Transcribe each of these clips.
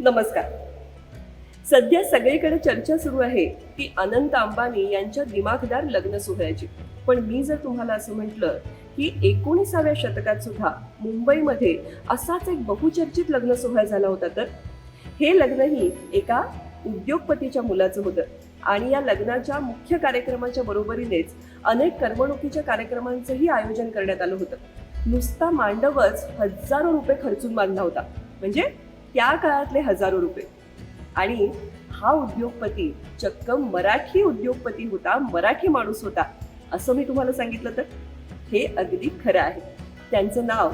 नमस्कार. सध्या सगळीकडे चर्चा सुरू आहे ती अनंत अंबानी यांच्या दिमागदार लग्न सोहळ्याची. पण मी जर तुम्हाला असं म्हटलं की एकोणीसाव्या शतकात सुद्धा मुंबईमध्ये असाच एक बहुचर्चित लग्न सोहळा झाला होता तर? हे लग्नही एका उद्योगपतीच्या मुलाचं होतं आणि या लग्नाच्या मुख्य कार्यक्रमाच्या बरोबरीनेच अनेक करमणुकीच्या कार्यक्रमांचंही आयोजन करण्यात आलं होतं. नुसता मांडवच हजारो रुपये खर्चून बांधला होता. म्हणजे त्या काळातले हजारो रुपये. आणि हा उद्योगपती चक्क मराठी उद्योगपती होता मराठी माणूस होता असं मी तुम्हाला सांगितलं तर? हे अगदी खरं आहे. त्यांचं नाव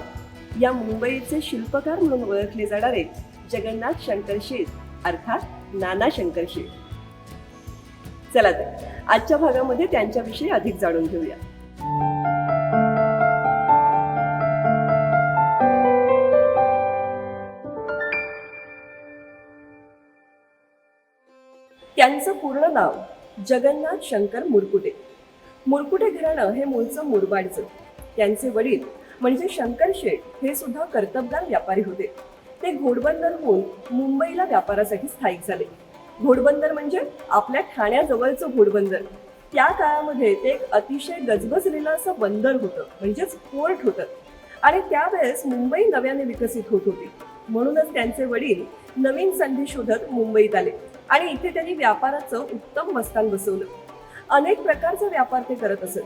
या मुंबईचे शिल्पकार म्हणून ओळखले जाणारे जगन्नाथ शंकर शेठ अर्थात नाना शंकर शेठ चला तर आजच्या भागामध्ये त्यांच्याविषयी अधिक जाणून घेऊया. पूर्ण नाव जगन्नाथ शंकर मुरकुटे. मुरकुटे घराणं हे मूळचं मुरबाडचं. त्यांचे वडील म्हणजे शंकर शेठ हे सुद्धा कर्तबगार व्यापारी होते. ते घोडबंदर होऊन मुंबईला व्यापारासाठी स्थायिक झाले. घोडबंदर म्हणजे आपल्या ठाण्याजवळचं घोडबंदर. त्या काळामध्ये ते एक अतिशय गजबजलेलं असं बंदर होतं म्हणजेच पोर्ट होतं. आणि त्यावेळेस मुंबई नव्याने विकसित होत होती. म्हणूनच त्यांचे वडील नवीन संधी शोधत मुंबईत आले. आणि इथे त्यांनी व्यापाराचं उत्तम मस्तान बसवलं. अनेक प्रकारचा व्यापार ते करत असत.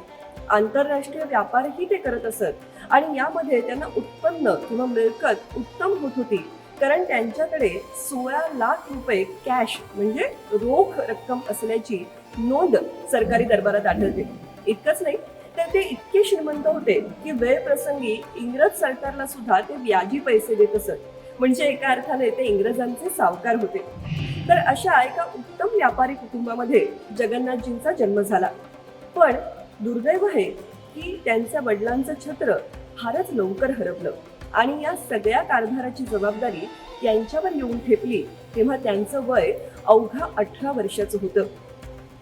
आंतरराष्ट्रीय व्यापारही ते करत असत. आणि यामध्ये त्यांना उत्पन्न किंवा मिळकत उत्तम होत होती. कारण त्यांच्याकडे सोळा लाख रुपये कॅश म्हणजे रोख रक्कम असल्याची नोंद सरकारी दरबारात आढळते. इतकंच नाही तर ते इतके श्रीमंत होते की वेळ प्रसंगी इंग्रज सरकारला सुद्धा ते व्याजी पैसे देत असत. म्हणजे एका अर्थाने ते इंग्रजांचे सावकार होते. तर अशा एका उत्तम व्यापारी कुटुंबामध्ये जगन्नाथजींचा जन्म झाला. पण दुर्दैव आहे की त्यांच्या वडिलांचं छत्र फारच लवकर हरपलं आणि या सगळ्या कारभाराची जबाबदारी त्यांच्यावर येऊन ठेपली तेव्हा त्यांचं वय अवघा अठरा वर्षाचं होतं.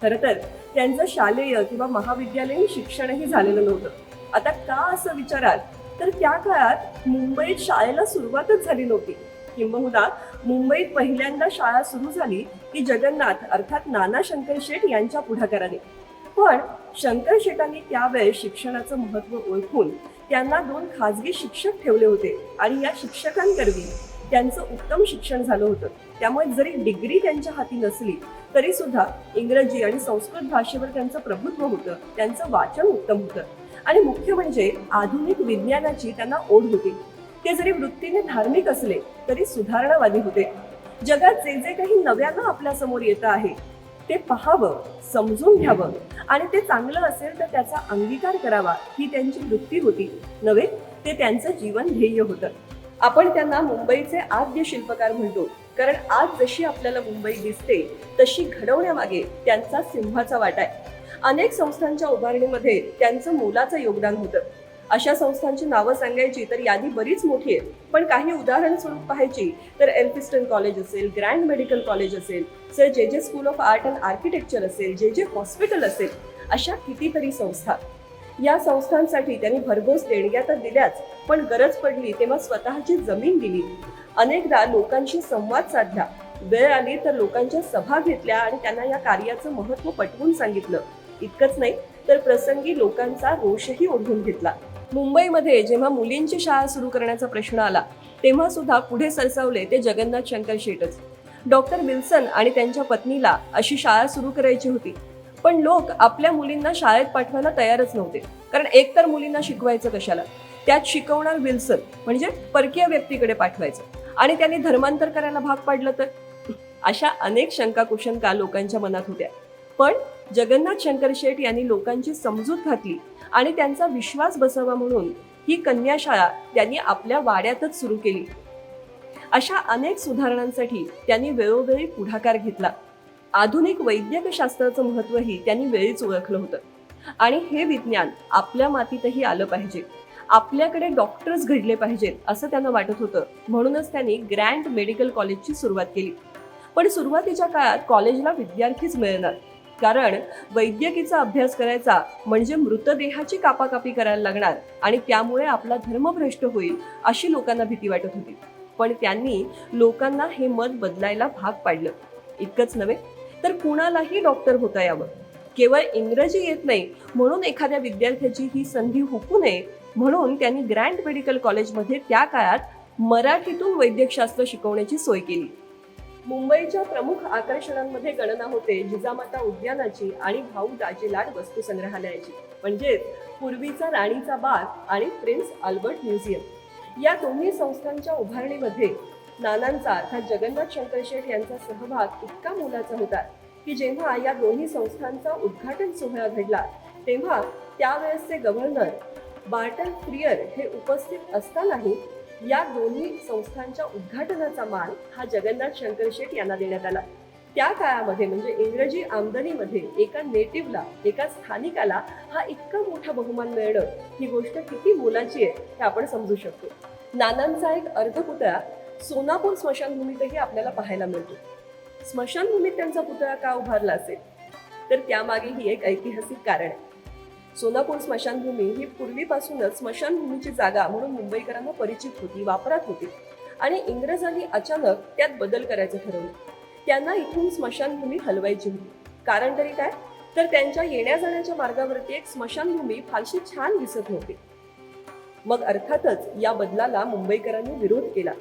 खरं तर त्यांचं शालेय किंवा महाविद्यालयीन शिक्षणही झालेलं नव्हतं. आता का असं विचाराल? तर त्या काळात मुंबईत शाळेला सुरुवातच झाली नव्हती. किंबहुना मुंबईत पहिल्यांदा शाळा सुरू झाली की जगन्नाथ अर्थात नाना शंकर शेठ यांच्या पुढाकाराने. पण शंकर शेठांनी त्यावेळेस शिक्षणाचं महत्त्व ओळखून त्यांना दोन खाजगी शिक्षक ठेवले होते आणि या शिक्षकांकरवी त्यांचं उत्तम शिक्षण झालं होतं. त्यामुळे जरी डिग्री त्यांच्या हाती नसली तरी सुद्धा इंग्रजी आणि संस्कृत भाषेवर त्यांचं प्रभुत्व होतं त्यांचं वाचन उत्तम होतं. आणि मुख्य म्हणजे आधुनिक विज्ञानाची त्यांना ओढ होती. ते जरी वृत्तीने धार्मिक असले तरी सुधारणावादी होते. जगात जे जे काही नव्यानं आपल्यासमोर येतं आहे ते पाहावं समजून घ्यावं आणि ते चांगलं असेल तर त्याचा अंगीकार करावा ही त्यांची वृत्ती होती. नव्हे ते त्यांचं जीवन ध्येय होतं. आपण त्यांना मुंबईचे आद्य शिल्पकार म्हणतो. कारण आज जशी आपल्याला मुंबई दिसते तशी घडवण्यामागे त्यांचा सिंहाचा वाटा आहे. अनेक संस्थांच्या उभारणीमध्ये त्यांचं मोलाचं योगदान होतं. अशा संस्थांची नावं सांगायची तर यादी बरीच मोठी आहे पण काही उदाहरण स्वरूप पाहायची तर एल्फिस्टन कॉलेज असेल ग्रँड मेडिकल कॉलेज असेल Sir J J School of Art and Architecture असेल जे जे हॉस्पिटल असेल अशा कितीतरी संस्था. या संस्थांसाठी त्यांनी भरघोस देणग्या तर दिल्याच पण गरज पडली तेव्हा स्वतःची जमीन दिली. अनेकदा लोकांशी संवाद साधला. वेळ आली तर लोकांच्या सभा घेतल्या आणि त्यांना या कार्याचं महत्त्व पटवून सांगितलं. इतकंच नाही तर प्रसंगी लोकांचा रोषही ओढून घेतला. मुंबईमध्ये जेव्हा मुलींची शाळा सुरू करण्याचा प्रश्न आला तेव्हा सुद्धा पुढे सरसावले ते जगन्नाथ शंकर शेटच. डॉक्टर विल्सन आणि त्यांच्या पत्नीला अशी शाळा सुरू करायची होती. पण लोक आपल्या मुलींना शाळेत पाठवायला तयारच नव्हते कारण एकतर मुलींना शिकवायचं कशाला? त्यात शिकवणार विल्सन म्हणजे परकीय व्यक्तीकडे पाठवायचं. आणि त्यांनी धर्मांतर करायला भाग पाडलं तर? अशा अनेक शंका कुशंका लोकांच्या मनात होत्या. पण जगन्नाथ शंकर शेठ यांनी लोकांची समजूत घातली आणि त्यांचा विश्वास बसावा म्हणून ही कन्याशाळा त्यांनी आपल्या वाड्यातच सुरू केली. अशा अनेक सुधारणांसाठी त्यांनी वेळोवेळी पुढाकार घेतला. आधुनिक वैद्यकशास्त्राचं महत्वही त्यांनी वेळीच ओळखलं होतं. आणि हे विज्ञान आपल्या मातीतही आलं पाहिजे. आपल्याकडे डॉक्टर्स घडले पाहिजेत असं त्यांना वाटत होतं. म्हणूनच त्यांनी ग्रँड मेडिकल कॉलेजची सुरुवात केली. पण सुरुवातीच्या काळात कॉलेजला विद्यार्थीच मिळणार. कारण वैद्यकीचा अभ्यास करायचा म्हणजे मृतदेहाची कापाकापी करायला लागणार आणि त्यामुळे आपला धर्म भ्रष्ट होईल अशी लोकांना भीती वाटत होती. पण त्यांनी लोकांना हे मत बदलायला भाग पाडलं. इतकंच नव्हे तर कुणालाही डॉक्टर होता यावं. केवळ इंग्रजी येत नाही म्हणून एखाद्या विद्यार्थ्याची ही संधी हुकू नये म्हणून त्यांनी ग्रँड मेडिकल कॉलेजमध्ये त्या काळात मराठीतून वैद्यकशास्त्र शिकवण्याची सोय केली. मुंबईच्या प्रमुख आकर्षणांमध्ये गणना होते जिजामाता उद्यानाची आणि भाऊ दाजीलाड वस्तू संग्रहालयाची. म्हणजेच पूर्वीचा राणीचा बाग आणि प्रिन्स अल्बर्ट म्युझियम. या दोन्ही संस्थांच्या उभारणीमध्ये नानांचा अर्थात जगन्नाथ शंकर शेठ यांचा सहभाग इतका मोलाचा होता की जेव्हा या दोन्ही संस्थांचा उद्घाटन सोहळा घडला तेव्हा त्यावेळेसचे गव्हर्नर बार्टन फ्रियर हे उपस्थित असतानाही या दोन्ही संस्थांच्या उद्घाटनाचा मान हा जगन्नाथ शंकर शेठ यांना देण्यात आला. त्या काळामध्ये म्हणजे इंग्रजी आमदनीमध्ये एका नेटिव्हला एका स्थानिकाला हा इतका मोठा बहुमान मिळणं ही गोष्ट किती मोलाची आहे हे आपण समजू शकतो. नानांचा एक अर्धपुतळा सोनापूर स्मशानभूमीतही आपल्याला पाहायला मिळतो. स्मशानभूमीत त्यांचा पुतळा का उभारला असेल? तर त्यामागे ही एक ऐतिहासिक कारण आहे. सोनापूर स्मशानभूमी ही पूर्वीपासूनच स्मशानभूमीची जागा म्हणून मुंबईकरांना परिचित होती वापरात होती. आणि इंग्रजांनी अचानक त्यात बदल करायचं ठरवलं. त्यांना इथून स्मशानभूमी हलवायची होती. कारण तरी काय? तर त्यांच्या येण्या जाण्याच्या मार्गावरती एक स्मशानभूमी फारशी छान दिसत नव्हती. मग अर्थातच या बदलाला मुंबईकरांनी विरोध केला.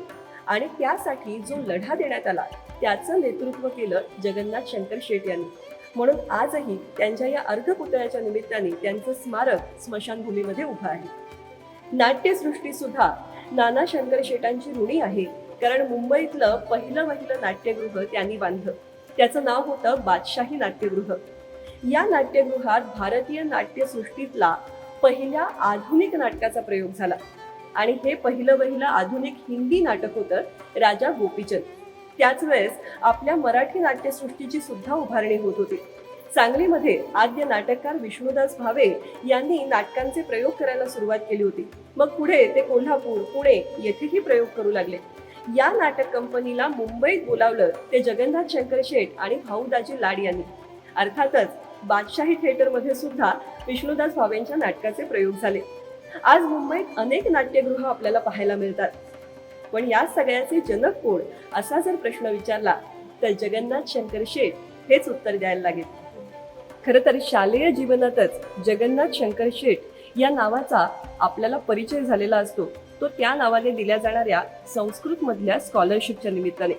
आणि त्यासाठी जो लढा देण्यात आला त्याचं नेतृत्व केलं जगन्नाथ शंकर शेट यांनी. म्हणून आजही त्यांच्या या अर्धपुतळ्याच्या निमित्ताने त्यांचं स्मारक स्मशानभूमीमध्ये उभं आहे. नाट्यसृष्टी सुद्धा नाना शंकर शेटांची ऋणी आहे कारण मुंबईतलं पहिलं पहिलं नाट्यगृह त्यांनी बांधलं. त्याचं नाव होतं बादशाही नाट्यगृह. या नाट्यगृहात भारतीय नाट्यसृष्टीतला पहिल्या आधुनिक नाटकाचा प्रयोग झाला. आणि हे पहिलं पहिलं आधुनिक हिंदी नाटक होतं राजा गोपीचंद. त्याच वेळेस आपल्या मराठी नाट्यसृष्टीची सुद्धा उभारणी होत होती. सांगलीमध्ये आद्य नाटककार विष्णुदास भावे यांनी नाटकांचे प्रयोग करायला सुरुवात केली होती. मग पुढे ते कोल्हापूर पुणे येथेही प्रयोग करू लागले. या नाटक कंपनीला मुंबईत बोलावलं ते जगन्नाथ शंकर शेठ आणि भाऊदाजी लाड यांनी. अर्थातच बादशाही थिएटरमध्ये सुद्धा विष्णुदास भावेंच्या नाटकाचे प्रयोग झाले. आज मुंबईत अनेक नाट्यगृह आपल्याला पाहायला मिळतात. पण या सगळ्याचे जनक कोण? असा जर प्रश्न विचारला तर जगन्नाथ शंकर शेठ हेच उत्तर द्यायला लागेल. खरं तर शालेय जीवनातच जगन्नाथ शंकर शेठ या नावाचा आपल्याला परिचय झालेला असतो. तो त्या नावाने दिल्या जाणाऱ्या संस्कृतमधल्या स्कॉलरशिपच्या निमित्ताने.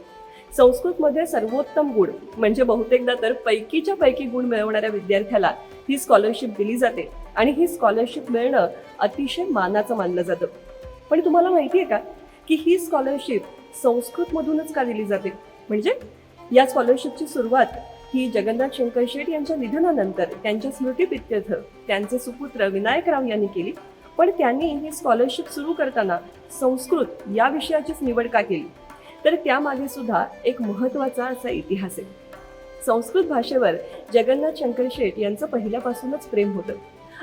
संस्कृतमध्ये सर्वोत्तम गुण म्हणजे बहुतेकदा तर पैकीच्या पैकी गुण मिळवणाऱ्या विद्यार्थ्याला ही स्कॉलरशिप दिली जाते आणि ही स्कॉलरशिप मिळणं अतिशय मानाचं मानलं जातं. पण तुम्हाला माहिती आहे का? की ही स्कॉलरशिप संस्कृतमधूनच का दिली जाते? म्हणजे या स्कॉलरशिपची सुरुवात ही जगन्नाथ शंकर शेठ यांच्या निधनानंतर त्यांच्या स्मृतीप्रित्यर्थ त्यांचे सुपुत्र विनायकराव यांनी केली. पण त्यांनी ही स्कॉलरशिप सुरू करताना संस्कृत या विषयाचीच निवड का केली? तर त्यामागे सुद्धा एक महत्त्वाचा असा इतिहास आहे. संस्कृत भाषेवर जगन्नाथ शंकर शेठ यांचं पहिल्यापासूनच प्रेम होतं.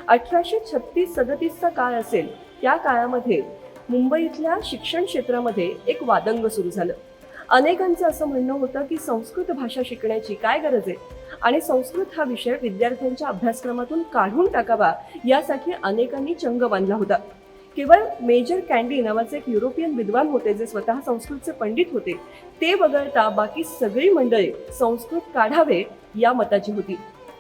अठराशे छत्तीस सदतीसचा काळ असेल त्या काळामध्ये मुंबईतल्या शिक्षण क्षेत्रामध्ये एक वादंग सुरू झालं. अनेकांचं असं म्हणणं होतं की संस्कृत भाषा शिकण्याची काय गरज आहे? आणि संस्कृत हा विषय विद्यार्थ्यांच्या अभ्यासक्रमातून काढून टाकावा यासाठी अनेकांनी चंग बांधला होता. केवळ मेजर कॅन्डी नावाचे एक युरोपियन विद्वान होते जे स्वतः संस्कृतचे पंडित होते ते वगळता बाकी सगळी मंडळी संस्कृत काढावे या मताची होती.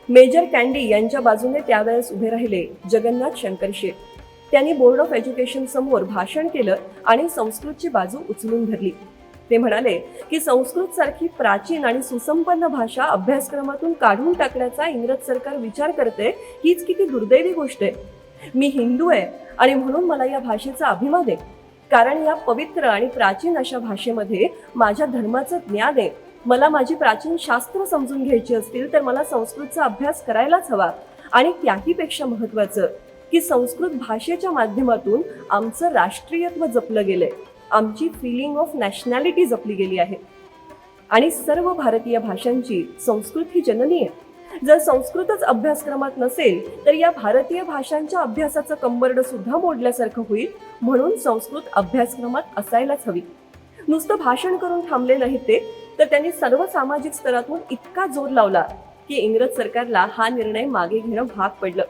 मेजर कॅन्डी यांच्या बाजूने त्यावेळेस उभे राहिले जगन्नाथ शंकर शेठ. त्यांनी बोर्ड ऑफ एज्युकेशन समोर भाषण केलं आणि संस्कृतची बाजू उचलून धरली. ते म्हणाले की संस्कृत सारखी प्राचीन आणि सुसंपन्न भाषा अभ्यासक्रमातून काढून टाकण्याचा इंग्रज सरकार विचार करते हीच किती दुर्दैवी गोष्ट आहे. मी हिंदू आहे आणि म्हणून मला या भाषेचा अभिमान आहे. कारण या पवित्र आणि प्राचीन अशा भाषेमध्ये माझ्या धर्माचं ज्ञान आहे. मला माझी प्राचीन शास्त्र समजून घ्यायची असतील तर मला संस्कृतचा अभ्यास करायलाच हवा आणि त्याहीपेक्षा महत्वाचं की संस्कृत भाषेच्या माध्यमातून आमचं राष्ट्रीयत्व जपलं गेलंय. आमची फिलिंग ऑफ नॅशनॅलिटी जपली गेली आहे. आणि सर्व भारतीय भाषांची संस्कृत ही जननी आहे जर संस्कृतच अभ्यासक्रमात नसेल तर या भारतीय भाषांच्या अभ्यासाचं कंबरड सुद्धा मोडल्यासारखं होईल म्हणून संस्कृत अभ्यासक्रमात असायलाच हवी. नुसतं भाषण करून थांबले नाही ते तर त्यांनी सर्व सामाजिक स्तरातून इतका जोर लावला की इंग्रज सरकारला हा निर्णय मागे घेणं भाग पडलं.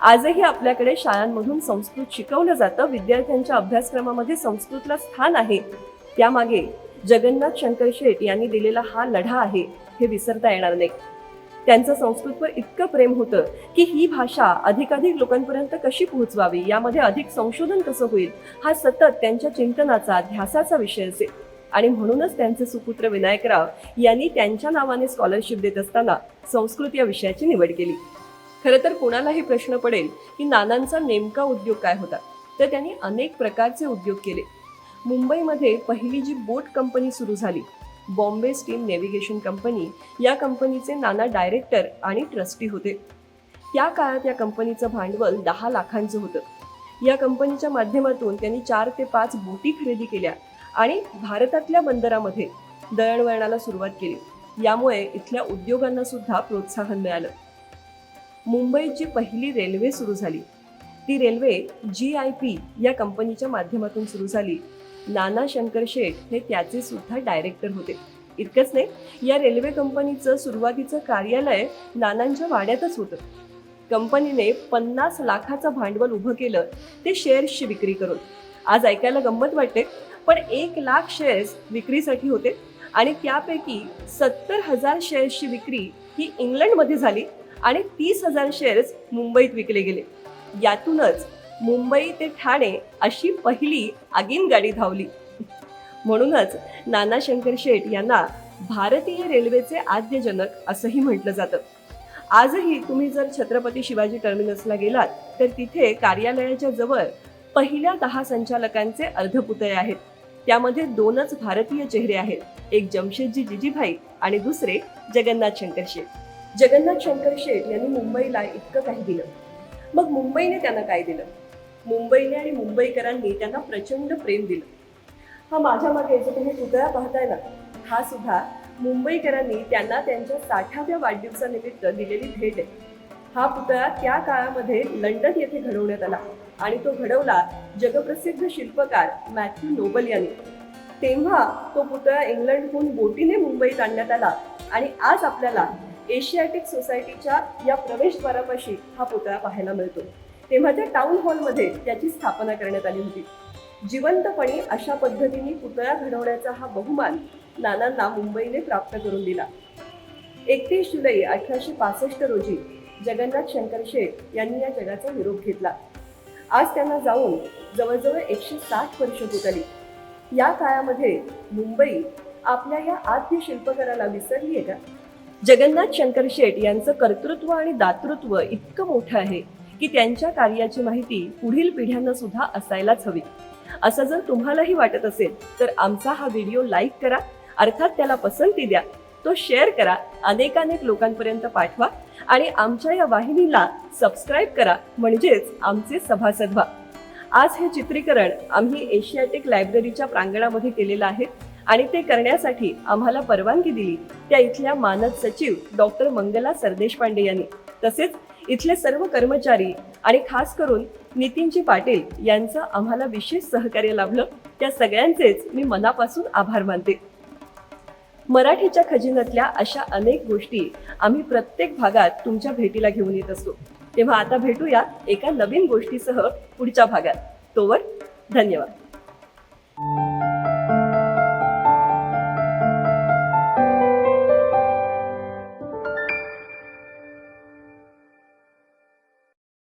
आजही आपल्याकडे शाळांमधून संस्कृत शिकवलं जातं. विद्यार्थ्यांच्या अभ्यासक्रमामध्ये संस्कृतला स्थान आहे. त्यामागे जगन्नाथ शंकर शेठ यांनी दिलेला हा लढा आहे हे विसरता येणार नाही. त्यांचं संस्कृतवर इतकं प्रेम होतं की ही भाषा अधिकाधिक लोकांपर्यंत कशी पोहोचवावी यामध्ये अधिक संशोधन कसं होईल हा सतत त्यांच्या चिंतनाचा ध्यासाचा विषय असेल आणि म्हणूनच त्यांचे सुपुत्र विनायकराव यांनी त्यांच्या नावाने स्कॉलरशिप देत असताना संस्कृत या विषयाची निवड केली. खरं तर कोणालाही प्रश्न पडेल की नानांचा नेमका उद्योग काय होता. तर त्यांनी अनेक प्रकारचे उद्योग केले. मुंबईमध्ये पहिली जी बोट कंपनी सुरू झाली बॉम्बे स्टीम नेव्हिगेशन कंपनी या कंपनीचे नाना डायरेक्टर आणि ट्रस्टी होते. त्या काळात या कंपनीचं भांडवल दहा लाखांचं होतं. या कंपनीच्या माध्यमातून त्यांनी चार ते पाच बोटी खरेदी केल्या आणि भारतातल्या बंदरामध्ये दळणवळणाला सुरुवात केली. यामुळे इथल्या उद्योगांना सुद्धा प्रोत्साहन मिळालं. मुंबईत जी पहिली रेल्वे सुरू झाली. ती रेल्वे जी आय पी या कंपनीच्या माध्यमातून सुरू झाली. नाना शंकर शेठ हे त्याचे सुद्धा डायरेक्टर होते. इतकंच नाही या रेल्वे कंपनीचं सुरुवातीचं कार्यालय नानांच्या वाड्यातच होतं. कंपनीने पन्नास लाखाचं भांडवल उभं केलं ते शेअर्सची विक्री करून. आज ऐकायला गंमत वाटते पण एक लाख शेअर्स विक्रीसाठी होते आणि त्यापैकी सत्तर हजार शेअर्सची विक्री ही इंग्लंडमध्ये झाली. आणि तीस हजार शेअर्स मुंबईत विकले गेले. यातूनच मुंबई ते ठाणे अशी पहिली आगीन गाडी धावली. म्हणूनच नाना शंकर शेठ यांना भारतीय रेल्वेचे आद्यजनक असंही म्हटलं जातं. आजही तुम्ही जर छत्रपती शिवाजी टर्मिनसला गेलात तर तिथे कार्यालयाच्या जवळ पहिल्या दहा संचालकांचे अर्धपुतळे आहेत. त्यामध्ये दोनच भारतीय चेहरे आहेत एक जमशेदजी जिजीभाई आणि दुसरे जगन्नाथ शंकर शेठ. जगन्नाथ शंकर शेठ यांनी मुंबईला इतकं काही दिलं. मग मुंबईने त्यांना काय दिलं? मुंबईने आणि मुंबईकरांनी त्यांना प्रचंड प्रेम दिलं. हा माझ्या मागे जो तुम्ही पुतळा पाहताय ना? हा सुद्धा मुंबईकरांनी त्यांना त्यांच्या साठाव्या वाढदिवसानिमित्त दिलेली भेट आहे. हा पुतळा त्या काळामध्ये लंडन येथे घडवण्यात आला आणि तो घडवला जगप्रसिद्ध शिल्पकार मॅथ्यू नोबल यांनी. तेव्हा तो पुतळा इंग्लंडहून बोटीने मुंबईत आणण्यात आला आणि आज आपल्याला एशियाटिक सोसायटीच्या या प्रवेशद्वारापाशी हा पुतळा पाहायला मिळतो. तेव्हा त्या टाउन हॉलमध्ये त्याची स्थापना करण्यात आली होती. जिवंतपणे अशा पद्धतीने पुतळा घडवण्याचा हा बहुमान नानांना मुंबईने प्राप्त करून दिला. एकतीस जुलै अठराशे पासष्ट रोजी जगन्नाथ शंकर शेठ यांनी या जगाचा निरोप घेतला. आज त्यांना जाऊन जवळजवळ एकशे साठ वर्ष होत आली या काळामध्ये मुंबई आपल्या या आद्य शिल्पकाराला विसरली आहे का? जगन्नाथ शंकर शेट यांचं कर्तृत्व आणि दातृत्व इतकं मोठं आहे की त्यांच्या कार्याची माहिती पुढील पिढ्यांना सुद्धा असायलाच हवी. असं जर तुम्हालाही वाटत असेल तर आमचा हा व्हिडिओ लाईक करा अर्थात त्याला पसंती द्या तो शेअर करा अनेकानेक लोकांपर्यंत पाठवा आणि आमच्या या वाहिनीला सबस्क्राईब करा म्हणजेच आमचे सभासद व्हा. आज हे चित्रीकरण आम्ही एशियाटिक लायब्ररीच्या प्रांगणामध्ये केलेलं आहे. आणि ते करण्यासाठी आम्हाला परवानगी दिली. त्या इथल्या मानद सचिव डॉक्टर मंगला सरदेश पांडे यांनी. तसेच इथले सर्व कर्मचारी आणि खास करून नितीनजी पाटील यांचं आम्हाला विशेष सहकार्य लाभलं. त्या सगळ्यांचेच मी मनापासून आभार मानते. मराठीच्या खजिन्यातल्या अशा अनेक गोष्टी आम्ही प्रत्येक भागात तुमच्या भेटीला घेऊन येत असतो. तेव्हा आता भेटूया एका नवीन गोष्टीसह पुढच्या भागात. तोवर धन्यवाद.